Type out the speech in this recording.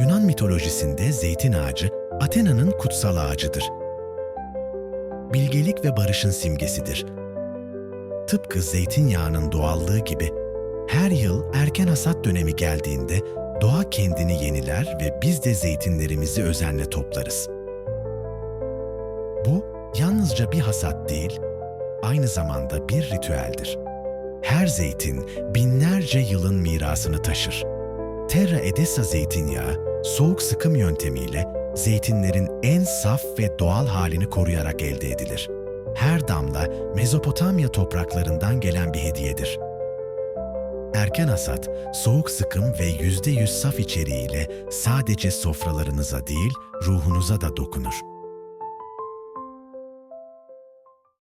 Yunan mitolojisinde zeytin ağacı Athena'nın kutsal ağacıdır. Bilgelik ve barışın simgesidir. Tıpkı zeytinyağının doğallığı gibi her yıl erken hasat dönemi geldiğinde doğa kendini yeniler ve biz de zeytinlerimizi özenle toplarız. Bu yalnızca bir hasat değil, aynı zamanda bir ritüeldir. Her zeytin binlerce yılın mirasını taşır. Terra Edessa zeytinyağı, soğuk sıkım yöntemiyle zeytinlerin en saf ve doğal halini koruyarak elde edilir. Her damla Mezopotamya topraklarından gelen bir hediyedir. Erken hasat, soğuk sıkım ve yüzde yüz saf içeriğiyle sadece sofralarınıza değil, ruhunuza da dokunur.